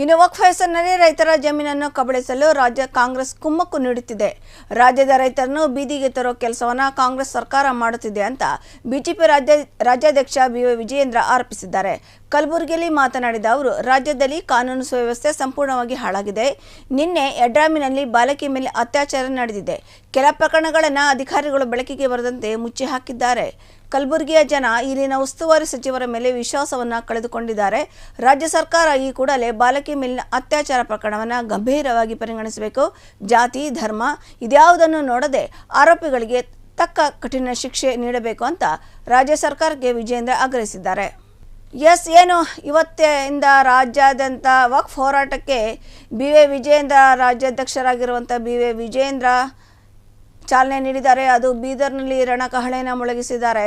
ಇನ್ನು ವಕ್ಫ್ ಹೆಸರಿನಲ್ಲಿ ರೈತರ ಜಮೀನನ್ನು ಕಬಳಿಸಲು ರಾಜ್ಯ ಕಾಂಗ್ರೆಸ್ ಕುಮ್ಮಕ್ಕು ನೀಡುತ್ತಿದೆ. ರಾಜ್ಯದ ರೈತರನ್ನು ಬೀದಿಗೆ ತರೋ ಕೆಲಸವನ್ನ ಕಾಂಗ್ರೆಸ್ ಸರ್ಕಾರ ಮಾಡುತ್ತಿದೆ ಅಂತ ಬಿಜೆಪಿ ರಾಜ್ಯ ರಾಜ್ಯಾಧ್ಯಕ್ಷ ಬಿ ವಿಜಯೇಂದ್ರ ಆರೋಪಿಸಿದ್ದಾರೆ. ಕಲಬುರಗಿಯಲ್ಲಿ ಮಾತನಾಡಿದ ಅವರು, ರಾಜ್ಯದಲ್ಲಿ ಕಾನೂನು ಸುವ್ಯವಸ್ಥೆ ಸಂಪೂರ್ಣವಾಗಿ ಹಾಳಾಗಿದೆ. ನಿನ್ನೆ ಎಡ್ರಾಮಿನಲ್ಲಿ ಬಾಲಕಿ ಮೇಲೆ ಅತ್ಯಾಚಾರ ನಡೆದಿದೆ. ಕೆಲ ಪ್ರಕರಣಗಳನ್ನು ಅಧಿಕಾರಿಗಳು ಬೆಳಕಿಗೆ ಬರದಂತೆ ಮುಚ್ಚಿ ಹಾಕಿದ್ದಾರೆ ಕಲಬುರಗಿಯ ಜನ ಇಲ್ಲಿನ ಉಸ್ತುವಾರಿ ಸಚಿವರ ಮೇಲೆ ವಿಶ್ವಾಸವನ್ನ ಕಳೆದುಕೊಂಡಿದ್ದಾರೆ. ರಾಜ್ಯ ಸರ್ಕಾರ ಈ ಕೂಡಲೇ ಬಾಲಕಿ ಮೇಲಿನ ಅತ್ಯಾಚಾರ ಪ್ರಕರಣವನ್ನು ಗಂಭೀರವಾಗಿ ಪರಿಗಣಿಸಬೇಕು. ಜಾತಿ, ಧರ್ಮ ಇದ್ಯಾವುದನ್ನು ನೋಡದೆ ಆರೋಪಿಗಳಿಗೆ ತಕ್ಕ ಕಠಿಣ ಶಿಕ್ಷೆ ನೀಡಬೇಕು ಅಂತ ರಾಜ್ಯ ಸರ್ಕಾರಕ್ಕೆ ವಿಜಯೇಂದ್ರ ಆಗ್ರಹಿಸಿದ್ದಾರೆ. ಎಸ್, ಏನು ಇವತ್ತಿಂದ ರಾಜ್ಯಾದ್ಯಂತ ವಕ್ಫ್ ಹೋರಾಟಕ್ಕೆ ಬಿ ವೆ ವಿಜಯೇಂದ್ರ ರಾಜ್ಯಾಧ್ಯಕ್ಷರಾಗಿರುವಂಥ ಬಿ ವೆ ವಿಜಯೇಂದ್ರ ಚಾಲನೆ ನೀಡಿದ್ದಾರೆ. ಅದು ಬೀದರ್ನಲ್ಲಿ ರಣಕಹಳೆಯನ್ನು ಮೊಳಗಿಸಿದ್ದಾರೆ.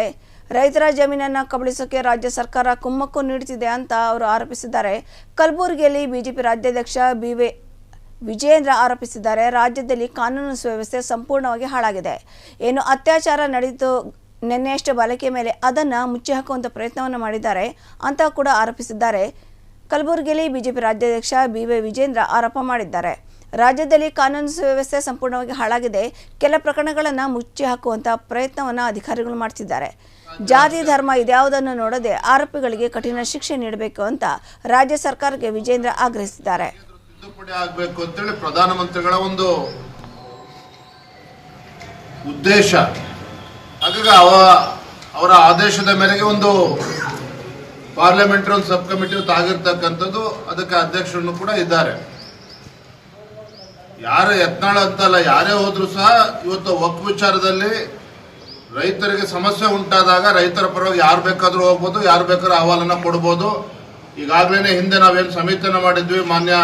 ರೈತರ ಜಮೀನನ್ನು ಕಬಳಿಸೋಕೆ ರಾಜ್ಯ ಸರ್ಕಾರ ಕುಮ್ಮಕ್ಕು ನೀಡುತ್ತಿದೆ ಅಂತ ಅವರು ಆರೋಪಿಸಿದ್ದಾರೆ. ಕಲಬುರಗಿಯಲ್ಲಿ ಬಿಜೆಪಿ ರಾಜ್ಯಾಧ್ಯಕ್ಷ ಬಿ ವಿಜೇಂದ್ರ ಆರೋಪಿಸಿದ್ದಾರೆ. ರಾಜ್ಯದಲ್ಲಿ ಕಾನೂನು ಸುವ್ಯವಸ್ಥೆ ಸಂಪೂರ್ಣವಾಗಿ ಹಾಳಾಗಿದೆ. ಏನು ಅತ್ಯಾಚಾರ ನಡೆಯಿತು ನಿನ್ನೆಯಷ್ಟೇ ಬಾಲಕಿಯ ಮೇಲೆ ಅದನ್ನು ಮುಚ್ಚಿ ಹಾಕುವಂಥ ಪ್ರಯತ್ನವನ್ನು ಮಾಡಿದ್ದಾರೆ ಅಂತ ಕೂಡ ಆರೋಪಿಸಿದ್ದಾರೆ. ಕಲಬುರಗಿಯಲ್ಲಿ ಬಿಜೆಪಿ ರಾಜ್ಯಾಧ್ಯಕ್ಷ ಬಿ ವೈ ವಿಜೇಂದ್ರ ಆರೋಪ ಮಾಡಿದ್ದಾರೆ. ರಾಜ್ಯದಲ್ಲಿ ಕಾನೂನು ಸುವ್ಯವಸ್ಥೆ ಸಂಪೂರ್ಣವಾಗಿ ಹಾಳಾಗಿದೆ. ಕೆಲ ಪ್ರಕರಣಗಳನ್ನು ಮುಚ್ಚಿ ಹಾಕುವಂಥ ಪ್ರಯತ್ನವನ್ನು ಅಧಿಕಾರಿಗಳು ಮಾಡ್ತಿದ್ದಾರೆ. ಜಾತಿ ಧರ್ಮ ಇದ್ಯಾವುದನ್ನು ನೋಡದೆ ಆರೋಪಿಗಳಿಗೆ ಕಠಿಣ ಶಿಕ್ಷೆ ನೀಡಬೇಕು ಅಂತ ರಾಜ್ಯ ಸರ್ಕಾರಕ್ಕೆ ವಿಜೇಂದ್ರ ಆಗ್ರಹಿಸಿದ್ದಾರೆ. ಆಗಬೇಕು ಅಂತೇಳಿ ಪ್ರಧಾನಮಂತ್ರಿಗಳ ಒಂದು ಉದ್ದೇಶ. ಹಾಗಾಗಿ ಅವ ಅವರ ಆದೇಶದ ಮೇರೆಗೆ ಒಂದು ಪಾರ್ಲಿಮೆಂಟರಿ ಒಂದು ಸಬ್ ಕಮಿಟಿ ಆಗಿರ್ತಕ್ಕಂಥದ್ದು ಅದಕ್ಕೆ ಅಧ್ಯಕ್ಷರನ್ನು ಕೂಡ ಇದ್ದಾರೆ. ಯಾರು ಯತ್ನಾಳ ಅಂತಲ್ಲ ಯಾರೇ ಹೋದ್ರು ಸಹ ಇವತ್ತು ಒಕ್ ವಿಚಾರದಲ್ಲಿ ರೈತರಿಗೆ ಸಮಸ್ಯೆ ಉಂಟಾದಾಗ ರೈತರ ಪರವಾಗಿ ಯಾರು ಬೇಕಾದರೂ ಹೋಗ್ಬೋದು, ಯಾರು ಬೇಕಾದ್ರೂ ಅಹವಾಲನ್ನ ಕೊಡ್ಬೋದು. ಈಗಾಗಲೇ ಹಿಂದೆ ನಾವೇನು ಸಮಿತಿಯನ್ನು ಮಾಡಿದ್ವಿ, ಮಾನ್ಯ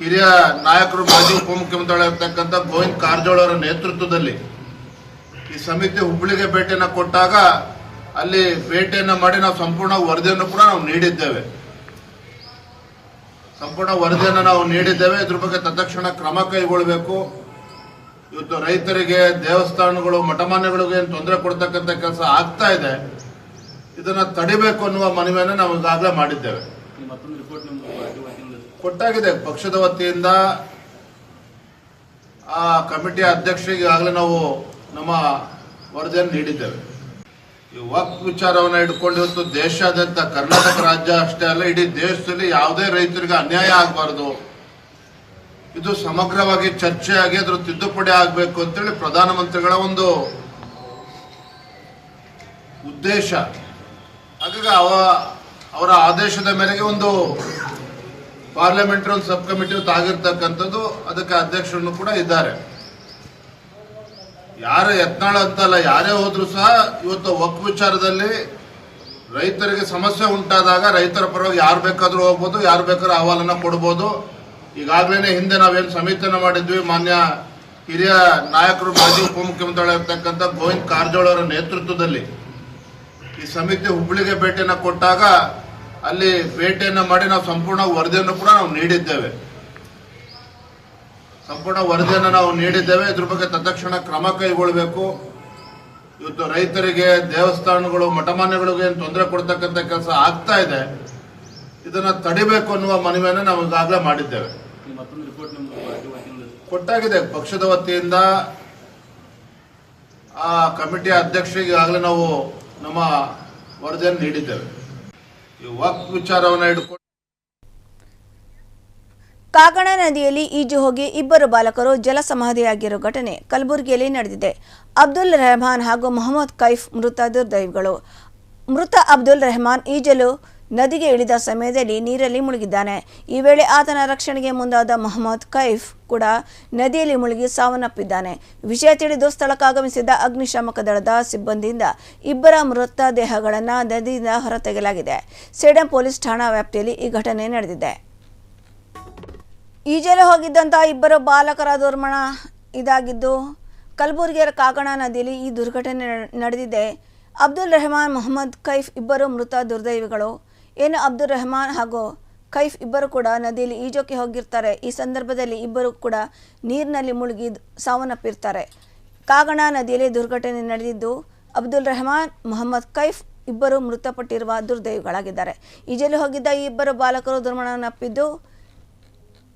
ಹಿರಿಯ ನಾಯಕರು ಮಾಜಿ ಉಪಮುಖ್ಯಮಂತ್ರಿಗಳಾಗಿರ್ತಕ್ಕಂಥ ಗೋವಿಂದ್ ಕಾರಜೋಳ ಅವರ ನೇತೃತ್ವದಲ್ಲಿ ಈ ಸಮಿತಿ ಹುಬ್ಬಳ್ಳಿಗೆ ಭೇಟಿಯನ್ನು ಕೊಟ್ಟಾಗ ಅಲ್ಲಿ ಭೇಟಿಯನ್ನು ಮಾಡಿ ನಾವು ಸಂಪೂರ್ಣ ವರದಿಯನ್ನು ಕೂಡ ನಾವು ನೀಡಿದ್ದೇವೆ. ಸಂಪೂರ್ಣ ವರದಿಯನ್ನು ನಾವು ನೀಡಿದ್ದೇವೆ. ಇದ್ರ ಬಗ್ಗೆ ತತ್ಕ್ಷಣ ಕ್ರಮ ಕೈಗೊಳ್ಳಬೇಕು ಇವತ್ತು ರೈತರಿಗೆ ದೇವಸ್ಥಾನಗಳು, ಮಠಮಾನ್ಯಗಳಿಗೆ ಏನು ತೊಂದರೆ ಕೊಡ್ತಕ್ಕಂಥ ಕೆಲಸ ಆಗ್ತಾ ಇದೆ, ಇದನ್ನ ತಡಿಬೇಕು ಅನ್ನುವ ಮನವಿಯನ್ನು ನಾವು ಈಗಾಗಲೇ ಮಾಡಿದ್ದೇವೆ. ಕೊಟ್ಟಾಗಿದೆ. ಪಕ್ಷದ ವತಿಯಿಂದ ಆ ಕಮಿಟಿ ಅಧ್ಯಕ್ಷರಿಗೆ ಈಗಾಗಲೇ ನಾವು ನಮ್ಮ ವರದಿಯನ್ನು ನೀಡಿದ್ದೇವೆ. ಈ ವಕ್ ವಿಚಾರವನ್ನ ಇಟ್ಕೊಂಡು ಇವತ್ತು ದೇಶಾದ್ಯಂತ ಕರ್ನಾಟಕ ರಾಜ್ಯ ಅಷ್ಟೇ ಅಲ್ಲ, ಇಡೀ ದೇಶದಲ್ಲಿ ಯಾವುದೇ ರೈತರಿಗೆ ಅನ್ಯಾಯ ಆಗಬಾರ್ದು ಇದು ಸಮಗ್ರವಾಗಿ ಚರ್ಚೆ ಆಗಿ ಅದರ ತಿದ್ದುಪಡಿ ಆಗಬೇಕು ಅಂತೇಳಿ ಪ್ರಧಾನಮಂತ್ರಿಗಳ ಒಂದು ಉದ್ದೇಶ. ಹಾಗಾಗಿ ಅವ, ಅವರ ಆದೇಶದ ಮೇರೆಗೆ ಒಂದು ಪಾರ್ಲಿಮೆಂಟರಿ ಒಂದು ಸಬ್ ಕಮಿಟಿ ಆಗಿರ್ತಕ್ಕಂಥದ್ದು ಅದಕ್ಕೆ ಅಧ್ಯಕ್ಷರನ್ನು ಕೂಡ ಇದ್ದಾರೆ. ಯಾರು ಯತ್ನಾಳ ಅಂತಲ್ಲ, ಯಾರೇ ಹೋದ್ರೂ ಸಹ ಇವತ್ತು ಒಕ್ಕ ವಿಚಾರದಲ್ಲಿ ರೈತರಿಗೆ ಸಮಸ್ಯೆ ಉಂಟಾದಾಗ ರೈತರ ಪರವಾಗಿ ಯಾರು ಬೇಕಾದರೂ ಹೋಗ್ಬೋದು, ಯಾರು ಬೇಕಾದ್ರೂ ಅಹವಾಲನ್ನ ಕೊಡ್ಬೋದು. ಈಗಾಗಲೇ ಹಿಂದೆ ನಾವೇನು ಸಮಿತಿಯನ್ನು ಮಾಡಿದ್ವಿ, ಮಾನ್ಯ ಹಿರಿಯ ನಾಯಕರು ಮಾಜಿ ಉಪಮುಖ್ಯಮಂತ್ರಿಗಳಿರ್ತಕ್ಕಂಥ ಗೋವಿಂದ ಕಾರಜೋಳ ಅವರ ನೇತೃತ್ವದಲ್ಲಿ ಈ ಸಮಿತಿ ಹುಬ್ಬಳ್ಳಿಗೆ ಭೇಟಿಯನ್ನು ಕೊಟ್ಟಾಗ ಅಲ್ಲಿ ಭೇಟಿಯನ್ನು ಮಾಡಿ ನಾವು ಸಂಪೂರ್ಣ ವರದಿಯನ್ನು ಕೂಡ ನಾವು ನೀಡಿದ್ದೇವೆ. ಸಂಪೂರ್ಣ ವರದಿಯನ್ನು ನಾವು ನೀಡಿದ್ದೇವೆ. ಇದ್ರ ಬಗ್ಗೆ ತತ್ಕ್ಷಣ ಕ್ರಮ ಕೈಗೊಳ್ಳಬೇಕು. ಇವತ್ತು ರೈತರಿಗೆ, ದೇವಸ್ಥಾನಗಳು, ಮಠಮಾನ್ಯಗಳಿಗೆ ಏನು ತೊಂದರೆ ಕೊಡ್ತಕ್ಕಂಥ ಕೆಲಸ ಆಗ್ತಾ ಇದೆ, ಇದನ್ನು ತಡಿಬೇಕು ಅನ್ನುವ ಮನವಿಯನ್ನು ನಾವು ಈಗಾಗಲೇ ಮಾಡಿದ್ದೇವೆ. ಕೊಟ್ಟಾಗಿದೆ ಪಕ್ಷದ ವತಿಯಿಂದ. ಆ ಕಮಿಟಿ ಅಧ್ಯಕ್ಷರಿಗೆ ಈಗಾಗಲೇ ನಾವು ನಮ್ಮ ವರದಿಯನ್ನು ನೀಡಿದ್ದೇವೆ. ಈ ವಕ್ ವಿಚಾರವನ್ನ ಇಟ್ಕೊಂಡು ಕಾಗಣ ನದಿಯಲ್ಲಿ ಈಜು ಹೋಗಿ ಇಬ್ಬರು ಬಾಲಕರು ಜಲಸಮಾಧಿಯಾಗಿರುವ ಘಟನೆ ಕಲಬುರಗಿಯಲ್ಲಿ ನಡೆದಿದೆ. ಅಬ್ದುಲ್ ರೆಹಮಾನ್ ಹಾಗೂ ಮೊಹಮ್ಮದ್ ಕೈಫ್ ಮೃತ ದುರ್ದೈವಿಗಳು. ಮೃತ ಅಬ್ದುಲ್ ರೆಹಮಾನ್ ಈಜಲು ನದಿಗೆ ಇಳಿದ ಸಮಯದಲ್ಲಿ ನೀರಲ್ಲಿ ಮುಳುಗಿದ್ದಾನೆ. ಈ ವೇಳೆ ಆತನ ರಕ್ಷಣೆಗೆ ಮುಂದಾದ ಮೊಹಮ್ಮದ್ ಕೈಫ್ ಕೂಡ ನದಿಯಲ್ಲಿ ಮುಳುಗಿ ಸಾವನ್ನಪ್ಪಿದ್ದಾನೆ. ವಿಷಯ ತಿಳಿದು ಸ್ಥಳಕ್ಕಾಗಮಿಸಿದ ಅಗ್ನಿಶಾಮಕ ದಳದ ಸಿಬ್ಬಂದಿಯಿಂದ ಇಬ್ಬರ ಮೃತ ದೇಹಗಳನ್ನು ನದಿಯಿಂದ ಹೊರತೆಗೆಯಲಾಗಿದೆ. ಸೇಡಂ ಪೊಲೀಸ್ ಠಾಣಾ ವ್ಯಾಪ್ತಿಯಲ್ಲಿ ಈ ಘಟನೆ ನಡೆದಿದೆ. ಈಜಲು ಹೋಗಿದ್ದಂಥ ಇಬ್ಬರು ಬಾಲಕರ ದುರ್ಮರಣ ಇದಾಗಿದ್ದು, ಕಲಬುರಗಿಯ ಕಾಗಣ ನದಿಯಲ್ಲಿ ಈ ದುರ್ಘಟನೆ ನಡೆದಿದೆ. ಅಬ್ದುಲ್ ರೆಹಮಾನ್, ಮೊಹಮ್ಮದ್ ಕೈಫ್ ಇಬ್ಬರು ಮೃತ ದುರ್ದೈವಿಗಳು. ಏನು ಅಬ್ದುಲ್ ರೆಹಮಾನ್ ಹಾಗೂ ಕೈಫ್ ಇಬ್ಬರು ಕೂಡ ನದಿಯಲ್ಲಿ ಈಜೋಕೆ ಹೋಗಿರ್ತಾರೆ. ಈ ಸಂದರ್ಭದಲ್ಲಿ ಇಬ್ಬರು ಕೂಡ ನೀರಿನಲ್ಲಿ ಮುಳುಗಿ ಸಾವನ್ನಪ್ಪಿರ್ತಾರೆ. ಕಾಗಣ ನದಿಯಲ್ಲಿ ದುರ್ಘಟನೆ ನಡೆದಿದ್ದು ಅಬ್ದುಲ್ ರೆಹಮಾನ್, ಮೊಹಮ್ಮದ್ ಕೈಫ್ ಇಬ್ಬರು ಮೃತಪಟ್ಟಿರುವ ದುರ್ದೈವಿಗಳಾಗಿದ್ದಾರೆ. ಈಜಲು ಹೋಗಿದ್ದ ಈ ಇಬ್ಬರು ಬಾಲಕರು ದುರ್ಮರಣನಪ್ಪಿದ್ದು,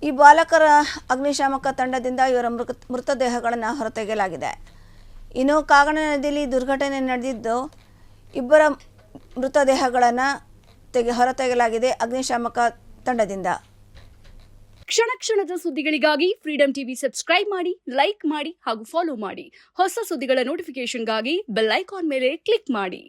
ಈ ಬಾಲಕರ ಅಗ್ನಿಶಾಮಕ ತಂಡದಿಂದ ಇವರ ಮೃತ, ಮೃತದೇಹಗಳನ್ನು ಹೊರತೆಗೆಯಲಾಗಿದೆ. ಇನ್ನು ಕಾಗಣ ನದಿಯಲ್ಲಿ ದುರ್ಘಟನೆ ನಡೆದಿದ್ದು ಇಬ್ಬರ ಮೃತದೇಹಗಳನ್ನು ತೆಗೆ ಹೊರತೆಗೆಯಲಾಗಿದೆ ಅಗ್ನಿಶಾಮಕ ತಂಡದಿಂದ. ಕ್ಷಣ ಕ್ಷಣದ ಸುದ್ದಿಗಳಿಗಾಗಿ ಫ್ರೀಡಂ ಟಿವಿ ಸಬ್ಸ್ಕ್ರೈಬ್ ಮಾಡಿ ಲೈಕ್ ಮಾಡಿ ಹಾಗೂ ಫಾಲೋ ಮಾಡಿ. ಹೊಸ ಸುದ್ದಿಗಳ ನೋಟಿಫಿಕೇಶನ್ಗಾಗಿ ಬೆಲ್ ಐಕಾನ್ ಮೇಲೆ ಕ್ಲಿಕ್ ಮಾಡಿ.